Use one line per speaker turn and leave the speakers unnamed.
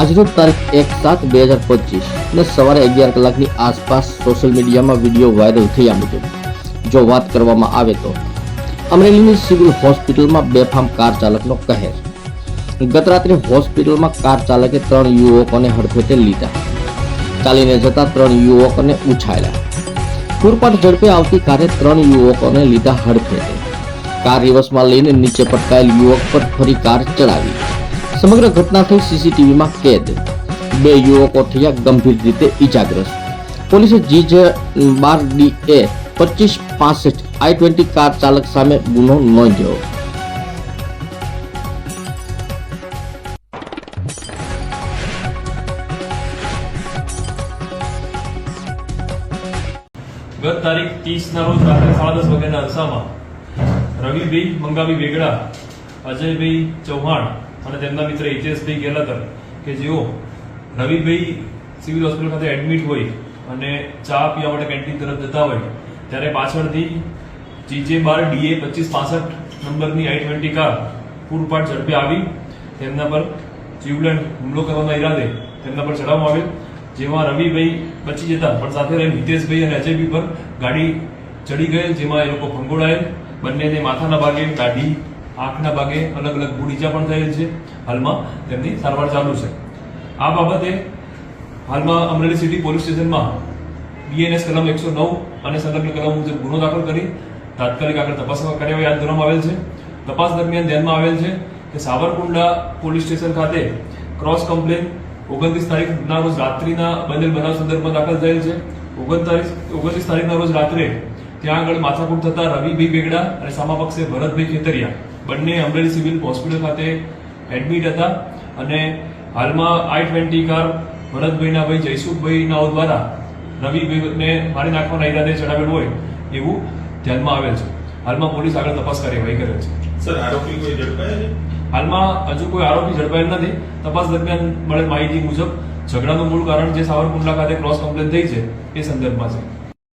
આજરોજ તારીખ એક સાત બે હજાર પચીસ ને સવારે અગિયાર કલાકની આસપાસ સોશિયલ મીડિયામાં વીડિયો વાયરલ થયા મુજબ. જો વાત કરવામાં આવે તો, અમરેલીની સિવિલ હોસ્પિટલમાં બેફામ કાર ચાલકનો કહેર. ગત રાત્રે હોસ્પિટલમાં કાર ચાલકે ત્રણ યુવકોને હડફેટે લીધા. ચાલીને જતા ત્રણ યુવકોને ઉછાળ્યા. પૂરપાટ ઝડપે આવતી કારે ત્રણ યુવકોને લીધા હડફેટે. કાર રિવર્સમાં લઈને નીચે પટકાયેલ યુવક પર ફરી કાર ચડાવી. સમગ્ર ઘટના થઈ સીસીટીવીમાં કેદ. બે યુવકો થયા ગંભીર રીતે ઈજાગ્રસ્ત. પોલીસે જીજ બાર ડી એ પચીસ પાસઠ આઈ ટ્વેન્ટી કાર ચાલક સામે ગુનો નોંધ્યો.
ગત તારીખ ત્રીસ ના રોજ રાત્રે સાડા દસ વાગ્યાના અરસામાં રવિભાઈ મંગાવી વેગડા, અજયભાઈ ચૌહાણ અને તેમના મિત્ર હિતેશભાઈ ગેલાતર કે જેઓ રવિભાઈ સિવિલ હોસ્પિટલ ખાતે એડમિટ હોય અને ચા પીવા માટે કેન્ટીન તરફ જતા હોય, ત્યારે પાછળથી જીજે બાર ડીએ પચીસ પાસઠ નંબરની આઈ ટ્વેન્ટી કાર પૂરપાટ ઝડપે આવી. તેમના પર જીવલેણ હુમલો કરવાના ઈરાદે તેમના પર ચડાવવામાં આવેલ જેમાં રવિભાઈ બચી જતા, પણ સાથે રહી હિતેશભાઈ અને અજયભાઈ પર ગાડી ચડી ગયેલ, જેમાં એ લોકો ભંગોળાયેલ. બંનેને માથાના ભાગે દાઢી આંખના ભાગે અલગ અલગ ગુડ ઈજા પણ થયેલ છે. હાલમાં તેમની સારવાર ચાલુ છે. આ બાબતે હાલમાં અમરેલી સિટી પોલીસ સ્ટેશનમાં બીએનએસ કલમ એકસો નવ અને સંલગ્ન કલમ મુજબ ગુનો દાખલ કરી તાત્કાલિક આગળ તપાસ કાર્યવાહી હાથ ધરવામાં આવેલ છે. તપાસ દરમિયાન ધ્યાનમાં આવેલ છે કે સાવરકુંડલા પોલીસ સ્ટેશન ખાતે ક્રોસ કમ્પ્લેન ઓગણત્રીસ તારીખના રોજ રાત્રિના બનેલ બનાવ સંદર્ભમાં દાખલ થયેલ છે. ઓગણતાલીસ, ઓગણત્રીસ તારીખના રોજ રાત્રે ત્યાં આગળ માથાકૂટ થતા રવિભાઈ બેગડા અને સામા પક્ષે ભરતભાઈ ખેતરિયા બંને અમરેલી સિવિલ હોસ્પિટલ ખાતે એડમિટ હતા અને હાલમાં આઈ ટ્વેન્ટી કાર ભરતભાઈના ભાઈ જયસુખભાઈના દ્વારા રવિભાઈને મારી નાખવાના ઈરાદે ચડાવેલું હોય એવું ધ્યાનમાં આવેલ છે. હાલમાં પોલીસ આગળ તપાસ કાર્યવાહી કરે છે.
સર આરોપી કોઈ ઝડપાયા છે?
હાલમાં હજુ કોઈ આરોપી ઝડપાયેલ નથી. તપાસ દરમિયાન મળેલ માહિતી મુજબ ઝઘડાનું મૂળ કારણ જે સાવરકુંડલા ખાતે ક્રોસ કમ્પ્લેન થઈ છે એ સંદર્ભમાં છે.